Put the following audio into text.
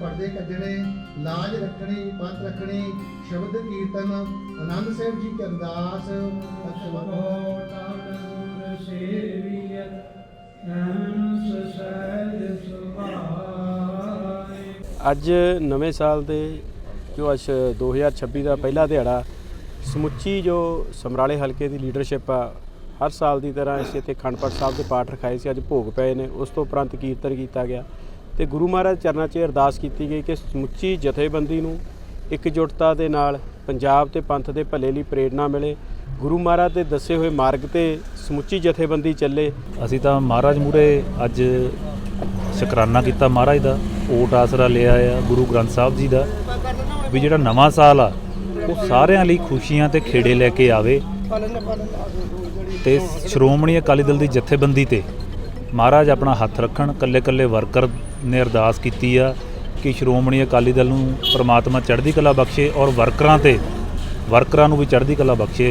ਪਰਦੇ ਕੱਢਣੇ, ਲਾਜ ਰੱਖਣੀ, ਪੰਥ ਰੱਖਣੀ, ਸ਼ਬਦ ਕੀਰਤਨ, ਆਨੰਦ ਸਾਹਿਬ ਜੀ ਕੀ ਅਰਦਾਸ ਅਖਵਾ ਅੱਜ ਨਵੇਂ ਸਾਲ ਦੇ, ਜੋ ਅੱਜ 2026 ਦਾ ਪਹਿਲਾ ਦਿਹਾੜਾ, ਸਮੁੱਚੀ ਜੋ ਸਮਰਾਲੇ ਹਲਕੇ ਦੀ ਲੀਡਰਸ਼ਿਪ ਆ, ਹਰ ਸਾਲ ਦੀ ਤਰ੍ਹਾਂ ਅਸੀਂ ਇੱਥੇ ਖੰਡਪੜ ਸਾਹਿਬ ਦੇ ਪਾਠ ਰਖਾਏ ਸੀ, ਅੱਜ ਭੋਗ ਪਏ ਨੇ, ਉਸ ਤੋਂ ਉਪਰੰਤ ਕੀਰਤਨ ਕੀਤਾ ਗਿਆ। ਤੇ ਗੁਰੂ ਮਹਾਰਾਜ ਚਰਨਾਂ 'ਚ ਇਹ ਅਰਦਾਸ ਕੀਤੀ ਗਈ ਕਿ ਸਮੁੱਚੀ ਜਥੇਬੰਦੀ ਨੂੰ ਇਕਜੁੱਟਤਾ ਦੇ ਨਾਲ ਪੰਜਾਬ ਤੇ ਪੰਥ ਦੇ ਭਲੇ ਲਈ ਪ੍ਰੇਰਣਾ ਮਿਲੇ। ਗੁਰੂ ਮਹਾਰਾਜ ਦੇ ਦੱਸੇ ਹੋਏ ਮਾਰਗ ਤੇ ਸਮੁੱਚੀ ਜਥੇਬੰਦੀ ਚੱਲੇ। ਅਸੀਂ ਤਾਂ ਮਹਾਰਾਜ ਮੂਰੇ ਅੱਜ ਸ਼ੁਕਰਾਨਾ ਕੀਤਾ ਮਹਾਰਾਜ ਦਾ। ਓਟ ਆਸਰਾ ਲਿਆ ਆ ਗੁਰੂ ਗ੍ਰੰਥ ਸਾਹਿਬ ਜੀ ਦਾ ਵੀ ਜਿਹੜਾ ਨਵਾਂ ਸਾਲ ਆ, ਉਹ ਸਾਰਿਆਂ ਲਈ ਖੁਸ਼ੀਆਂ ਤੇ ਖੇੜੇ ਲੈ ਕੇ ਆਵੇ। ਤੇ ਸ਼੍ਰੋਮਣੀ ਅਕਾਲੀ ਦਲ ਦੀ ਜਥੇਬੰਦੀ ਤੇ ਮਹਾਰਾਜ ਆਪਣਾ ਹੱਥ ਰੱਖਣ ਕੱਲੇ ਕੱਲੇ ਵਰਕਰ ਨੇ ਅਰਦਾਸ ਕੀਤੀ ਆ ਕਿ ਸ਼੍ਰੋਮਣੀ ਅਕਾਲੀ ਦਲ ਨੂੰ ਪ੍ਰਮਾਤਮਾ ਚੜ੍ਹਦੀ ਕਲਾ ਬਖਸ਼ੇ ਔਰ ਵਰਕਰਾਂ ਤੇ, ਵਰਕਰਾਂ ਨੂੰ ਵੀ ਚੜ੍ਹਦੀ ਕਲਾ ਬਖਸ਼ੇ।